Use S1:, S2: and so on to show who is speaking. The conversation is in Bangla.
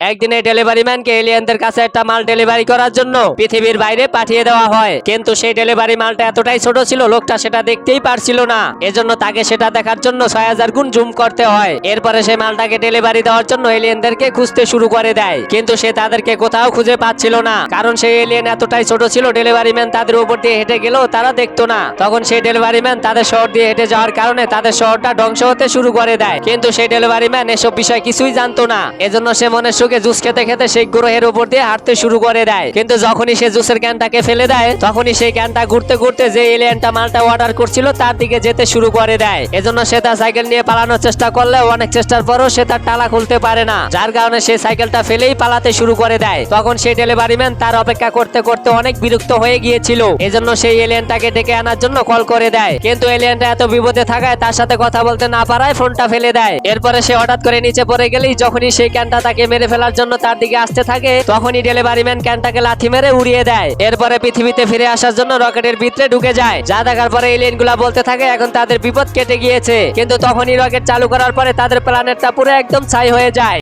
S1: একদিন ডেলিভারি ম্যানকে এলিয়েনদের কাছে একটা মাল ডেলিভারি করার জন্য পৃথিবীর বাইরে পাঠিয়ে দেওয়া হয়। কিন্তু সেই ডেলিভারি মালটা এতটাই ছোট ছিল, লোকটা সেটা দেখতেই পারছিল না। এজন্য তাকে সেটা দেখার জন্য ছয় হাজার গুণ জুম করতে হয়। এরপরে সে মালটাকে ডেলিভারি দেওয়ার জন্য এলিয়েনদেরকে খুঁজতে শুরু করে দেয়। কিন্তু সে তাদেরকে কোথাও খুঁজে পাচ্ছিল না। কারণ সেই এলিয়েন এতটাই ছোট ছিল ডেলিভারি ম্যান তাদের উপর দিয়ে হেঁটে গেলেও তারা দেখতো না। তখন সেই ডেলিভারি ম্যান তাদের শহর দিয়ে হেঁটে যাওয়ার কারণে তাদের শহরটা ধ্বংস হতে শুরু করে দেয়। কিন্তু সেই ডেলিভারি ম্যান এসব বিষয় কিছুই জানতো না। এজন্য সে মনের সুখে জুস খেতে খেতে সেই গ্রহের উপর দিয়ে হাঁটতে শুরু করে দেয়। কিন্তু যখনই সে জুসের ক্যানটাকে ফেলে দেয়, তখনই সেই ক্যানটা ঘুরতে ঘুরতে যে এলিয়েনটা মালটা অর্ডার করছিল, তার দিকে যেতে শুরু করে দেয়। এজন্য সে তার সাইকেল নিয়ে পালানোর চেষ্টা করলে অনেক চেষ্টার পরও সে তার টালা খুলতে পারে না। যার কারণে সে সাইকেলটা ফেলেই পালাতে শুরু করে দেয়। তখন সেই ডেলিভারি ম্যান তার অপেক্ষা করতে করতে অনেক বিরক্ত হয়ে গিয়েছিল। এজন্য সেই এলিয়েনটাকে ডেকে আনার জন্য কল করে দেয়। কিন্তু এলিয়েনটা এত বিপদে থাকায় তার সাথে কথা বলতে না পারায় ফোনটা ফেলে দেয়। এরপরে সে হঠাৎ করে নিচে পড়ে গেলেই যখনই সেই ক্যানটা তাকে মেরে ফেলার জন্য তার দিকে আসতে থাকে, তখনই ডেলিভারি ম্যান ক্যানটাকে লাথি মেরে উড়িয়ে দেয়। এরপরে পৃথিবীতে ফিরে আসার জন্য রকেটের ভিতরে ঢুকে যায়। যা দেখার পরে এলিয়েনগুলা বলতে থাকে, এখন তাদের বিপদ কেটে গিয়েছে। কিন্তু তখনই রকেট চালু করার পরে তাদের প্ল্যানেটটা পুরো একদম ছাই হয়ে যায়।